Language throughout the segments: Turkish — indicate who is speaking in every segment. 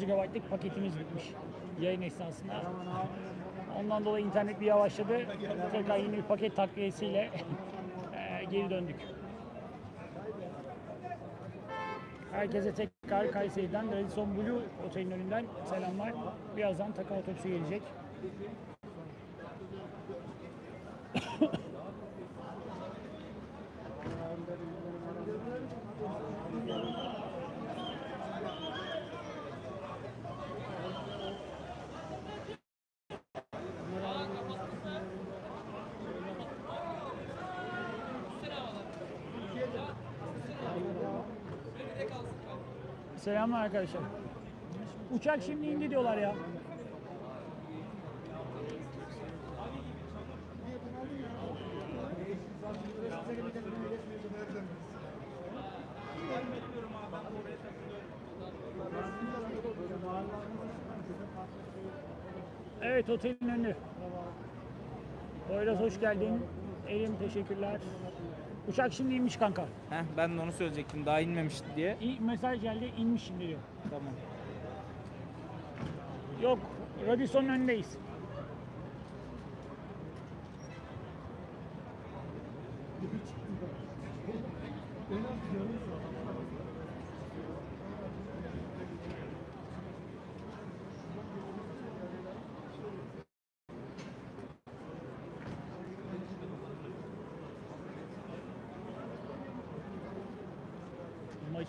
Speaker 1: 500 GB'lık paketimiz bitmiş yayın esnasında. Ondan dolayı internet bir yavaşladı. Tekrar yeni bir paket takviyesiyle eee, geri döndük. Herkese tekrar Kayseri'den Radisson Blue Otel'in önünden selamlar. Birazdan takım otobüsü gelecek. Selamlar arkadaşlar. Uçak şimdi indi diyorlar ya. Evet otelin önü. Poyraz hoş geldin. Elim teşekkürler. Uçak şimdi inmiş kanka.
Speaker 2: Heh, ben de onu söyleyecektim. Daha inmemişti diye.
Speaker 1: İ- mesaj geldi inmiş şimdi diyor.
Speaker 2: Tamam.
Speaker 1: Yok Radisson'un önündeyiz.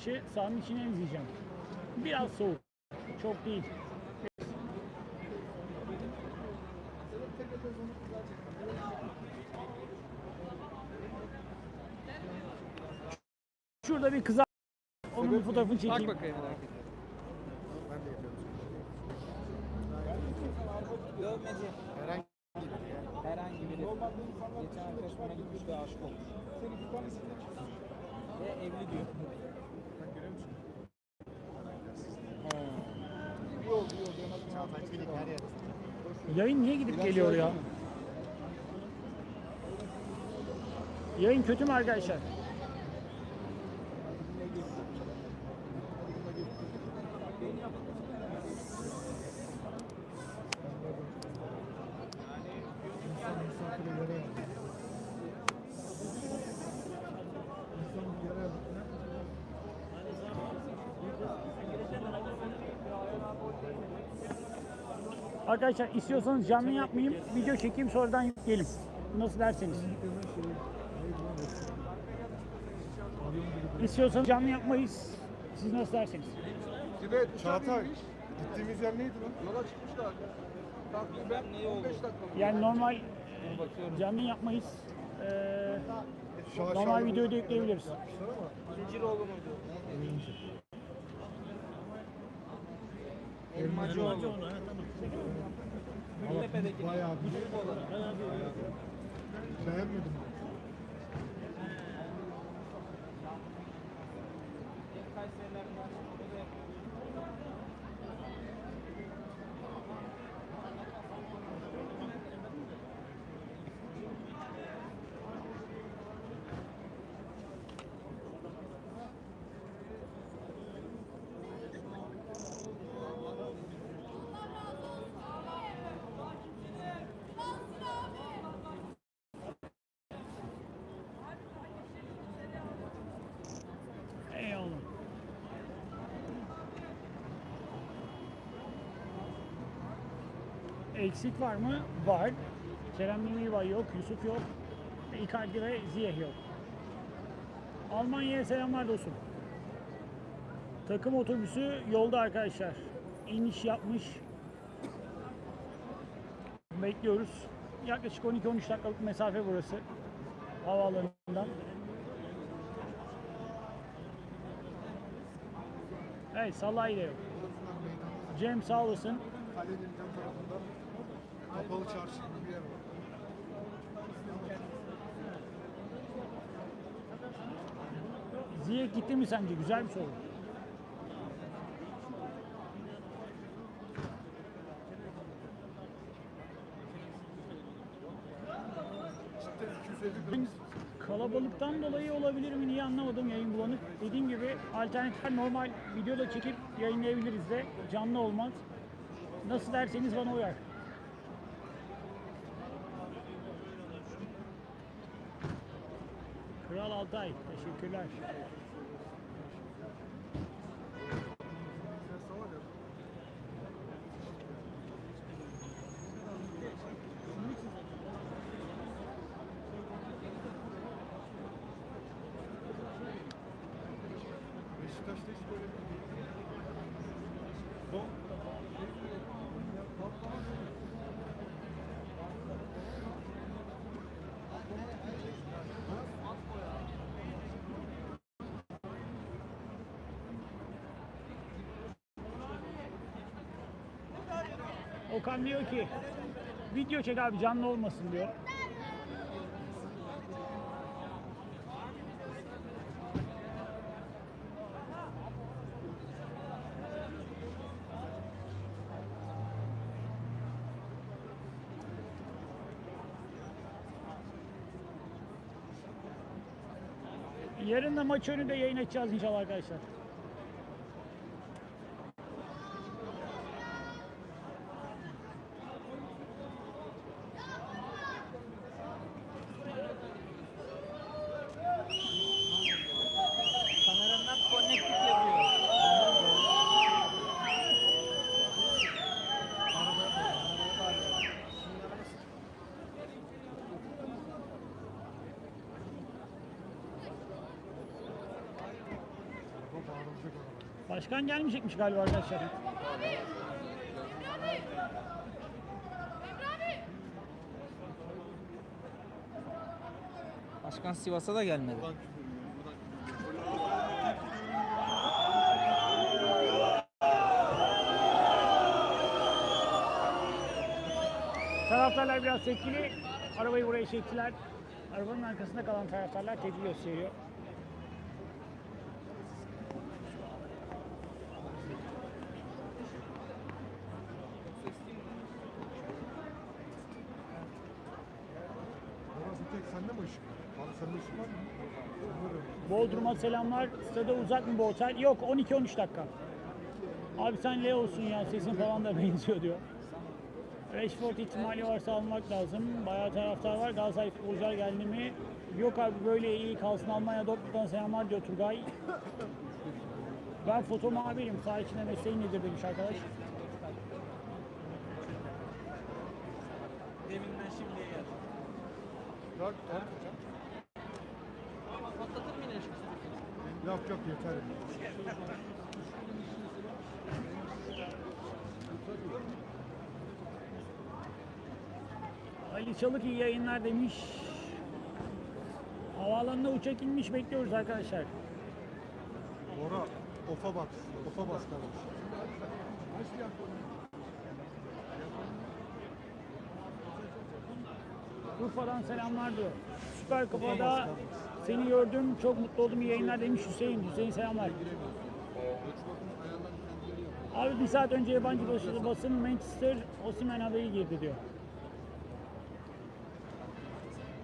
Speaker 1: Maçı sahanın içine izleyeceğim. Biraz soğuk. Çok değil. Şurada bir kız var. Onun bir fotoğrafını çekeyim.
Speaker 2: Bak bakayım.
Speaker 3: Herhangi
Speaker 2: Herhangi biri. Geçen arkadaş bana gitmiş ve aşık olmuş. Ve evli diyor.
Speaker 3: Çağatay Çelik her yerde.
Speaker 1: Yayın niye gidip geliyor ya? Yayın kötü mü arkadaşlar? Arkadaşlar istiyorsanız canlı yapmayayım, video çekeyim sonradan yükleyelim. Nasıl derseniz. İstiyorsanız canlı yapmayız. Siz nasıl derseniz.
Speaker 3: Bir de Çağatay, gittiğimiz yer neydi lan? Yola çıkmışlar. Takriben 15 dakika.
Speaker 1: Yani normal canlı yapmayız. Ee, normal videoyu da yükleyebiliriz.
Speaker 2: Zinciroğlu muydu? Elmacıoğlu. Gültepe'deki.
Speaker 3: Bayağı bir beğenmedim.
Speaker 1: Eyvallah. Eksik var mı? Var. Kerem Demirbay yok, Yusuf yok. Icardi ve Ziyeh yok. Almanya'ya selamlar dostum. Takım otobüsü yolda arkadaşlar. İniş yapmış. Bekliyoruz. Yaklaşık 12-13 dakikalık mesafe burası. Havaalanından. Evet Salah ile yok. Cem sağ olasın.
Speaker 3: Kalenin yan tarafında kapalı çarşı gibi bir yer var.
Speaker 1: Ziyech gitti mi sence? Güzel bir soru.
Speaker 3: Cidden 250 gram.
Speaker 1: Kalabalık Kalabalıktan dolayı olabilir mi niye anlamadım yayın bulanık. Dediğim gibi alternatifler normal videoda çekip yayınlayabiliriz de canlı olmaz. Nasıl derseniz bana uyar. Kral Altay teşekkürler. Okan diyor ki video çek abi canlı olmasın diyor. Yarın da maç önü de yayın açacağız inşallah arkadaşlar. Başkan gelmeyecekmiş galiba arkadaşlar.
Speaker 2: Başkan Sivas'a da gelmedi.
Speaker 1: Taraftarlar biraz tepkili. Arabayı buraya çektiler. Arabanın arkasında kalan taraftarlar tepki gösteriyor.
Speaker 3: Orası tek sende mi ışık? Abi sende ışık var mı? Sende de yok.
Speaker 1: Bodrum'a selamlar. Stada uzak mı bu otel? Yok 12-13 dakika. Abi sen Leo'sun ya sesin falan da benziyor diyor. Rashford ihtimali varsa almak lazım. Bayağı taraftar var. Galatasaray futbolcular geldi mi? Yok abi böyle iyi kalsın Almanya Dortmund'dan selamlar diyor Turgay. Ben foto muhabirim. Saha içinde mesleğin nedir demiş arkadaş.
Speaker 2: Deminden şimdiye geldi.
Speaker 3: Kalk, kalk hocam. Yok yok yeter.
Speaker 1: Ali Çalık iyi yayınlar demiş. Havaalanına uçak inmiş bekliyoruz arkadaşlar.
Speaker 3: Bora, ofa bas. Ofa bas kardeş.
Speaker 1: Urfa'dan selamlar diyor. Süper Kupa'da seni gördüm. Çok mutlu oldum. İyi yayınlar demiş Hüseyin. Hüseyin selamlar. Abi bir saat önce yabancı basın, basın Manchester Osimhen haberi girdi diyor.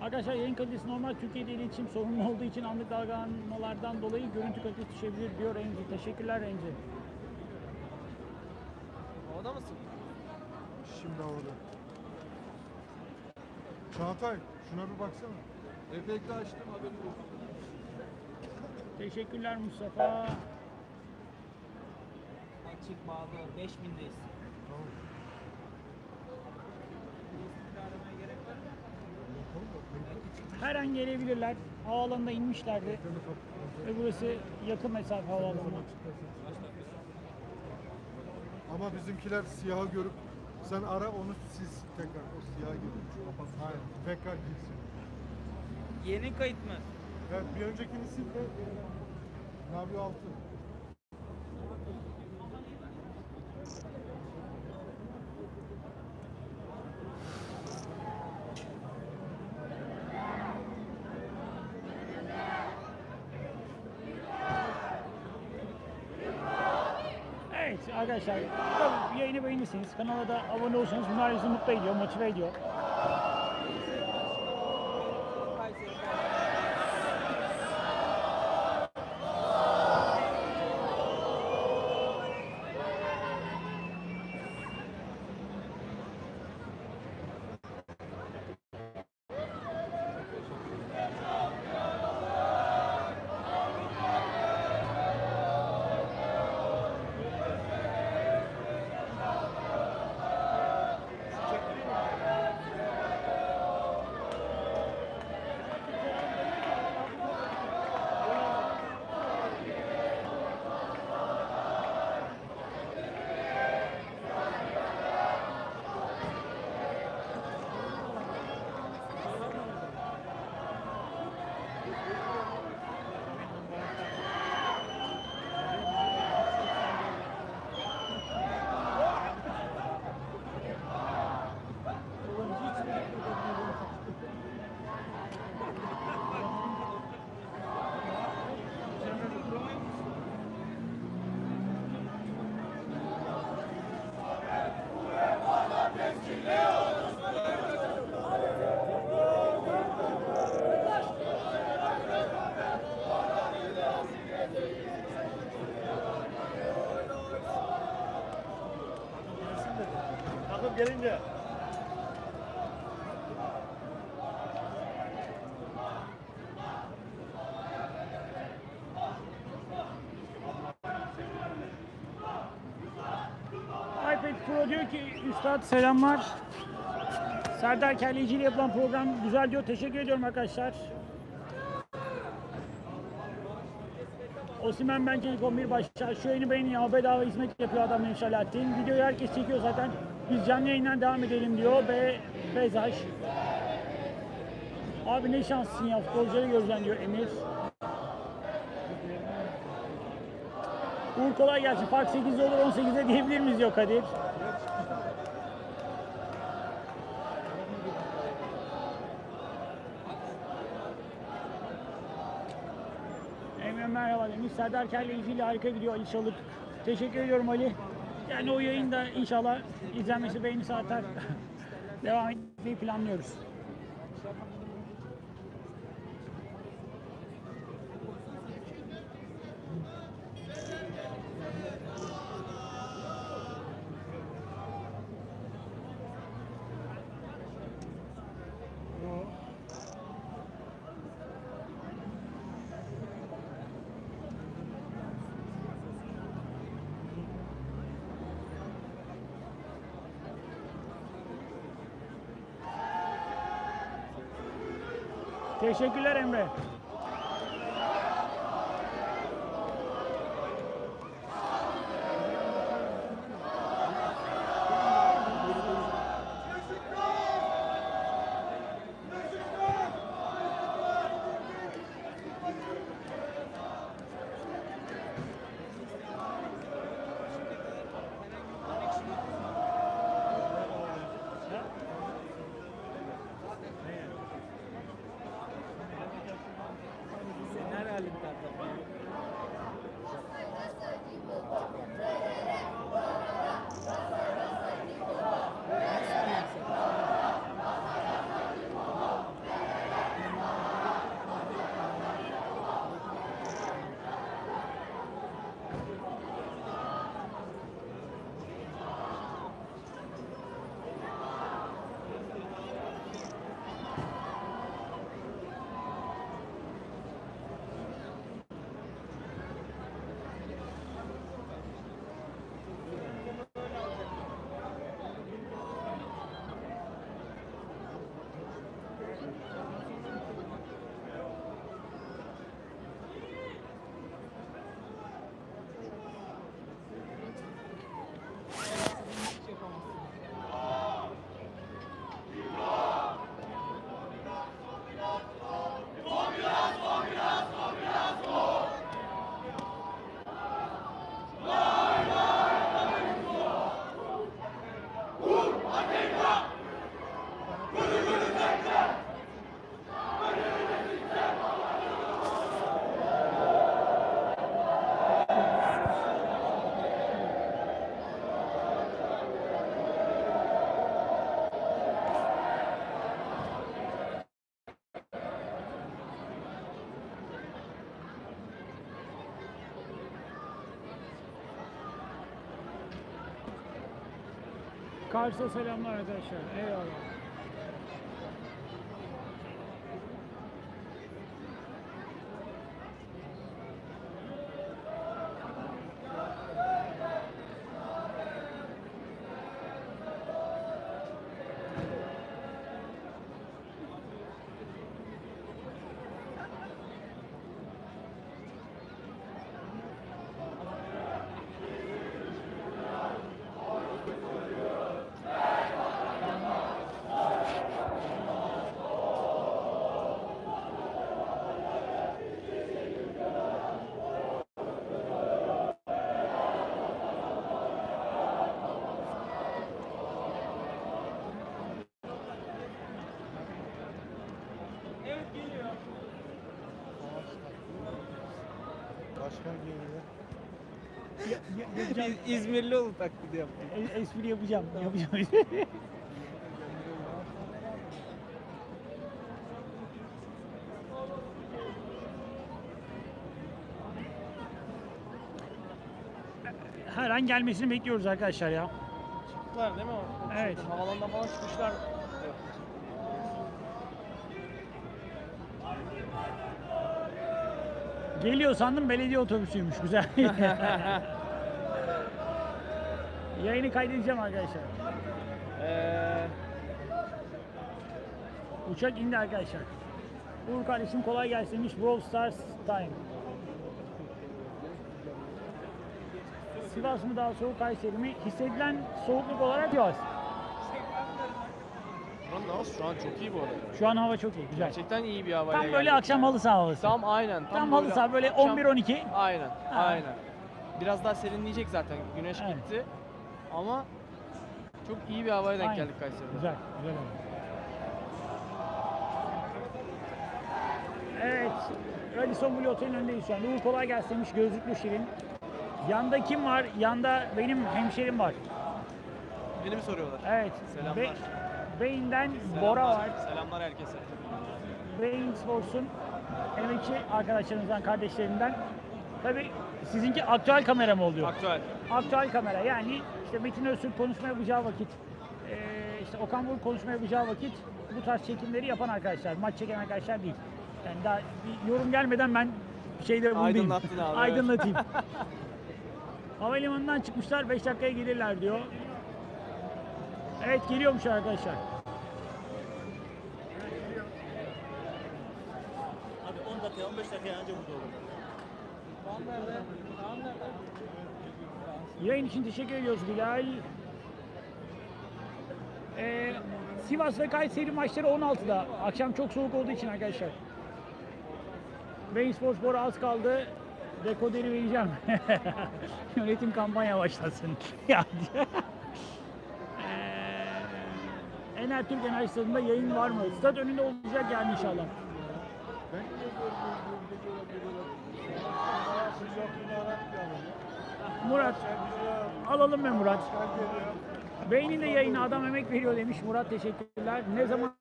Speaker 1: Arkadaşlar yayın kalitesi normal Türkiye'de iletişim sorunu olduğu için anlık dalgalanmalardan dolayı görüntü kalitesi düşebilir diyor Remzi. Teşekkürler Remzi.
Speaker 2: Havada mısın?
Speaker 3: Şimdi havada. Çağatay, şuna bir baksana. Efekti açtım haberin yok.
Speaker 1: Teşekkürler Mustafa.
Speaker 2: Açık bağlı 5000'deyiz.
Speaker 3: Tamam.
Speaker 2: aramaya gerek var mı?
Speaker 3: Yapalım da.
Speaker 1: Her an gelebilirler. Havaalanına inmişlerdi. Ve burası yakın mesafe havaalanına.
Speaker 3: Ama bizimkiler siyahı görüp sen ara onu siz tekrar o siyahı görüp Aynen. Tekrar girsin.
Speaker 2: Yeni kayıt mı?
Speaker 3: Evet, bir öncekini sil de Navi 6.
Speaker 1: Evet arkadaşlar tabii yayını beğenirseniz kanala da abone olursanız bunlar bizi mutlu ediyor, motive ediyor.
Speaker 2: Kayseri.
Speaker 4: Gelince.
Speaker 1: iPad Pro diyor ki Üstad selamlar. Serdar Kelleci ile yapılan program güzel diyor. Teşekkür ediyorum arkadaşlar. Osimen bence ilk 11 başlar. Şu yayını beğenin ya bedava hizmet yapıyor adam Alaaddin. Videoyu herkes çekiyor zaten. Biz canlı yayından devam edelim diyor. Be Bezaj. Abi ne şanslısın ya futbolcuları göreceksin diyor Emir. Uğur kolay gelsin. Fark 8'de olur 18'de diyebilir miyiz diyor Kadir. Emre merhaba demiş. Serdar Kelleci ile harika gidiyor Ali Çalık. Teşekkür ediyorum Ali. Yani o yayında inşallah izlenmesi beğenisi artar. Devam etmeyi planlıyoruz. Teşekkürler Emre. Kars'a selamlar arkadaşlar. Eyvallah. Yapacağım.
Speaker 2: İz- İzmirli ol taklidi yaptım.
Speaker 1: E- espri yapacağım. Yapacağım. Her an gelmesini bekliyoruz arkadaşlar ya.
Speaker 4: çıktılar değil mi? o?
Speaker 1: Evet.
Speaker 4: Havalandan falan çıkmışlar.
Speaker 1: Geliyor sandım belediye otobüsüymüş. Güzel. Yayını kaydedeceğim arkadaşlar.
Speaker 4: Ee,
Speaker 1: Uçak indi arkadaşlar. Uğur kardeşim kolay gelsin demiş. Brawl Stars Time. Sivas mı daha soğuk Kayseri mi? Hissedilen soğukluk olarak Sivas.
Speaker 4: buranın havası şu an çok iyi bu arada.
Speaker 1: Şu an hava çok iyi, güzel.
Speaker 4: Gerçekten iyi bir havayla
Speaker 1: Tam böyle
Speaker 4: geldik
Speaker 1: akşam halı saha havası.
Speaker 4: Tam aynen.
Speaker 1: Tam halı saha böyle
Speaker 4: akşam-
Speaker 1: 11-12.
Speaker 4: Aynen, aynen. Biraz daha serinleyecek zaten. Güneş
Speaker 1: Evet.
Speaker 4: gitti. Ama çok iyi bir havaya denk
Speaker 1: Aynen.
Speaker 4: geldik Kayseri'de.
Speaker 1: Güzel, güzel oldu. Evet, Radisson Blu Otel'in önündeyiz şu anda. Uğur kolay gelsin demiş, gözlüklü Şirin. Yanda kim var? Yanda benim hemşerim var.
Speaker 4: Beni mi soruyorlar?
Speaker 1: Evet,
Speaker 4: Selamlar.
Speaker 1: Bey'inden Bora var.
Speaker 4: Selamlar herkese.
Speaker 1: Beyin Sports'un emekçi arkadaşlarımızdan, kardeşlerimden. Tabii sizinki aktüel kamera mı oluyor?
Speaker 4: Aktüel.
Speaker 1: aktüel kamera yani işte Metin Öztürk konuşma yapacağı vakit, eee, işte Okan Buruk konuşma yapacağı vakit bu tarz çekimleri yapan arkadaşlar, maç çeken arkadaşlar değil. Yani daha bir yorum gelmeden ben şeyleri bulayım.
Speaker 4: Aydınlattın abi.
Speaker 1: Aydınlatayım. Havalimanından çıkmışlar 5 dakikaya gelirler diyor. Evet geliyormuş arkadaşlar.
Speaker 5: Abi 10 dakika 15 dakika önce burada olur.
Speaker 1: Yayın için teşekkür ediyoruz Bilal. Ee, Sivas ve Kayseri maçları 16'da. Akşam çok soğuk olduğu için arkadaşlar. Beyin Sports Bora az kaldı. Dekoderi vereceğim. Yönetim kampanya başlasın. ya. Ee, Ener Türk Enerji Stadı'nda yayın var mı? Stad önünde olacak yani inşallah.
Speaker 3: Ben
Speaker 1: Murat, alalım mı Murat? Beynin de yayına adam emek veriyor demiş Murat teşekkürler. Ne zaman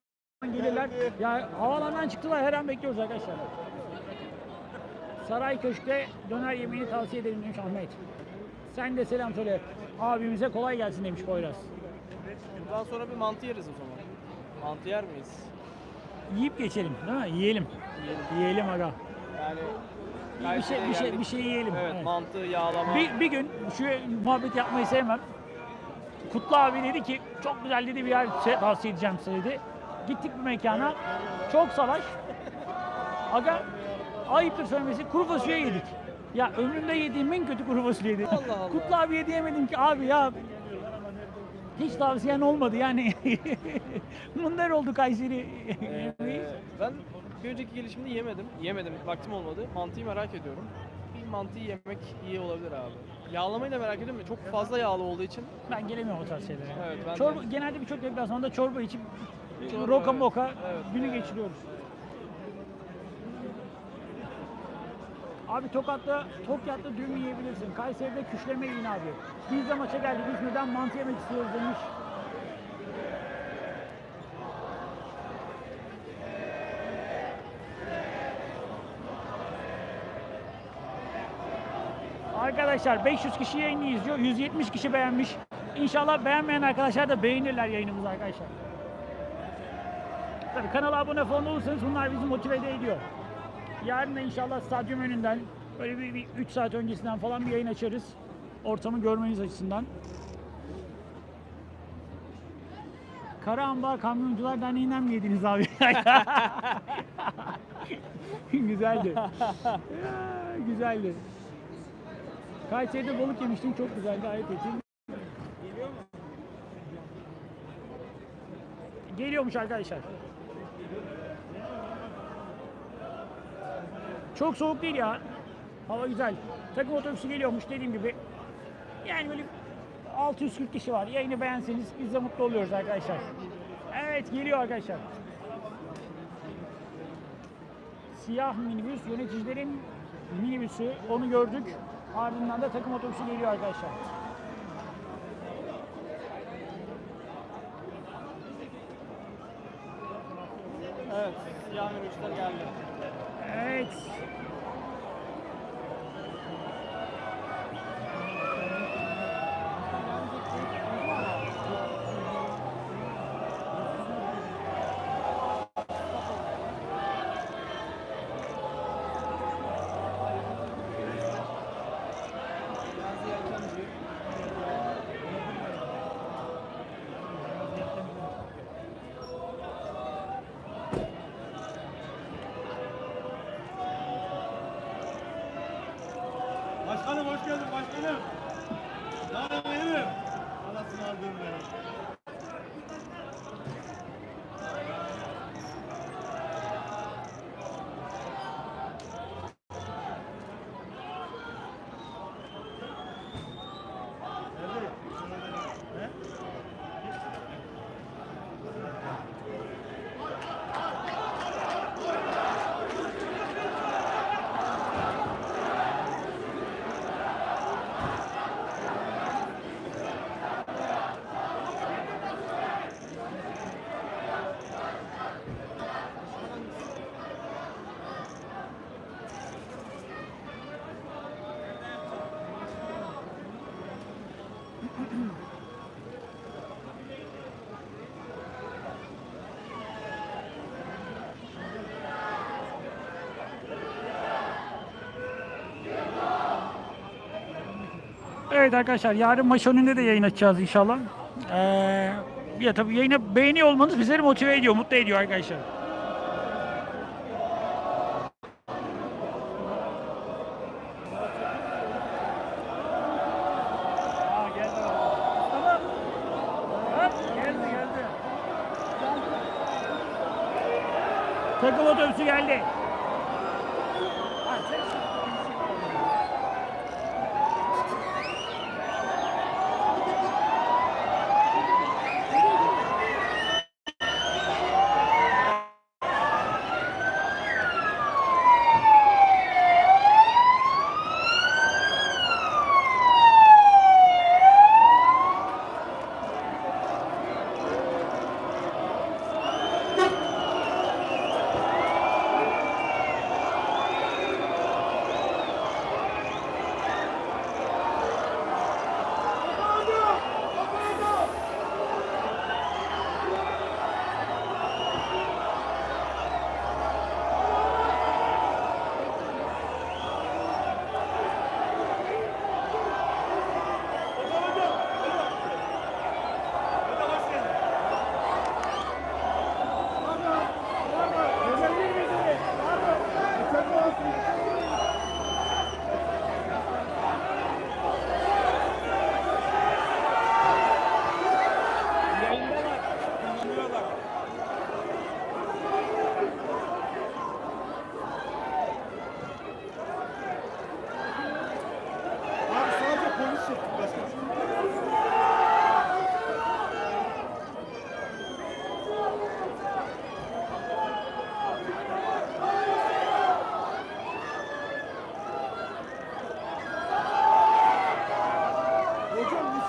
Speaker 1: gelirler? Ya havalandan çıktılar her an bekliyoruz arkadaşlar. Saray Köşk'te döner yemeğini tavsiye ederim demiş Ahmet. Sen de selam söyle. Abimize kolay gelsin demiş Poyraz.
Speaker 4: Bundan sonra bir mantı yeriz o zaman. Mantı yer miyiz?
Speaker 1: Yiyip geçelim değil mi? Yiyelim.
Speaker 4: Yiyelim.
Speaker 1: Yiyelim aga.
Speaker 4: Yani
Speaker 1: Bir şey
Speaker 4: Kayseri'ye
Speaker 1: bir şey
Speaker 4: geldik.
Speaker 1: bir şey yiyelim.
Speaker 4: Evet,
Speaker 1: Evet.
Speaker 4: mantı, yağlama.
Speaker 1: Bir, bir gün şu muhabbet yapmayı sevmem. Kutlu abi dedi ki çok güzel dedi bir yer şey tavsiye edeceğim size dedi. Gittik bir mekana. Çok salaş. Aga ayıptır söylemesi kuru fasulye yedik. Ya ömrümde yediğim en kötü kuru fasulyeydi.
Speaker 4: Allah Allah.
Speaker 1: Kutlu abiye diyemedim ki abi ya hiç tavsiyen olmadı yani. Mundar oldu Kayseri.
Speaker 4: Ee, ben bir önceki gelişimde yemedim. Yemedim, vaktim olmadı. Mantıyı merak ediyorum. Bir mantıyı yemek iyi olabilir abi. Yağlamayı da merak ediyorum. da Çok fazla yağlı olduğu için
Speaker 1: Ben gelemiyorum o tarz şeylere.
Speaker 4: Evet, ben de.
Speaker 1: çorba, genelde birçok deplasmanda çorba içip
Speaker 4: Çorba,
Speaker 1: roka
Speaker 4: evet.
Speaker 1: moka
Speaker 4: Evet.
Speaker 1: günü geçiriyoruz. Abi Tokat'ta, Tokyat'ta mü yiyebilirsin. Kayseri'de küşleme yiyin abi. Biz de maça geldik. İzmir'den mantı yemek istiyoruz demiş. Arkadaşlar 500 kişi yayını izliyor. 170 kişi beğenmiş. İnşallah beğenmeyen arkadaşlar da beğenirler yayınımızı arkadaşlar. Tabii kanala abone falan olursanız bunlar bizi motive ediyor. Yarın da inşallah stadyum önünden böyle bir, bir 3 saat öncesinden falan bir yayın açarız. Ortamı görmeniz açısından. Karaambar Kamyoncular Derneği'nden mi yediniz abi? güzeldi. Güzeldi. Kayseri'de balık yemiştim çok güzeldi gayet etin. Geliyormuş arkadaşlar. Çok soğuk değil ya. Hava güzel. Takım otobüsü geliyormuş dediğim gibi. Yani böyle 640 kişi var. Yayını beğenseniz biz de mutlu oluyoruz arkadaşlar. Evet geliyor arkadaşlar. Siyah minibüs yöneticilerin minibüsü onu gördük. Ardından da takım otobüsü geliyor arkadaşlar.
Speaker 4: evet, siyah minibüsler geldi.
Speaker 1: Evet. Evet arkadaşlar yarın maç önünde de yayın açacağız inşallah. Ee, ya tabii yayına beğeniyor olmanız bizleri motive ediyor, mutlu ediyor arkadaşlar. Takım otobüsü geldi.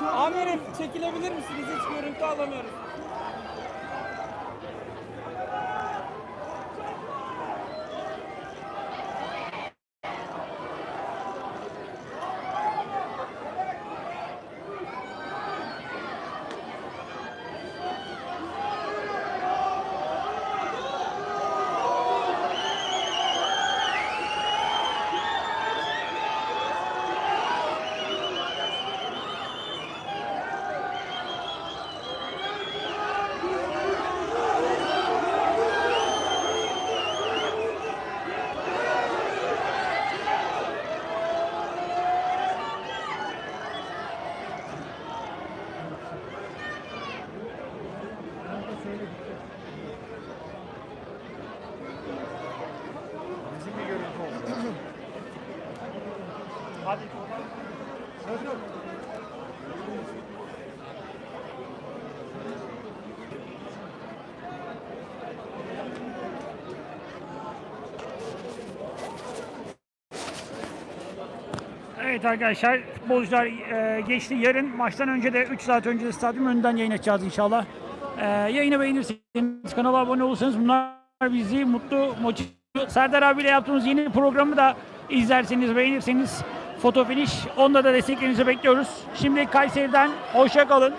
Speaker 2: Amirim çekilebilir misiniz? Hiç görüntü alamıyoruz.
Speaker 1: Hadi.
Speaker 3: Hocam
Speaker 1: Evet arkadaşlar futbolcular e, geçti. Yarın maçtan önce de 3 saat önce de stadyum önünden yayın açacağız inşallah. E, yayını beğenirseniz, kanala abone olursanız bunlar bizi mutlu, motive Serdar abiyle yaptığımız yeni programı da izlerseniz, beğenirseniz foto finish. Onda da desteklerinizi bekliyoruz. Şimdi Kayseri'den hoşça kalın.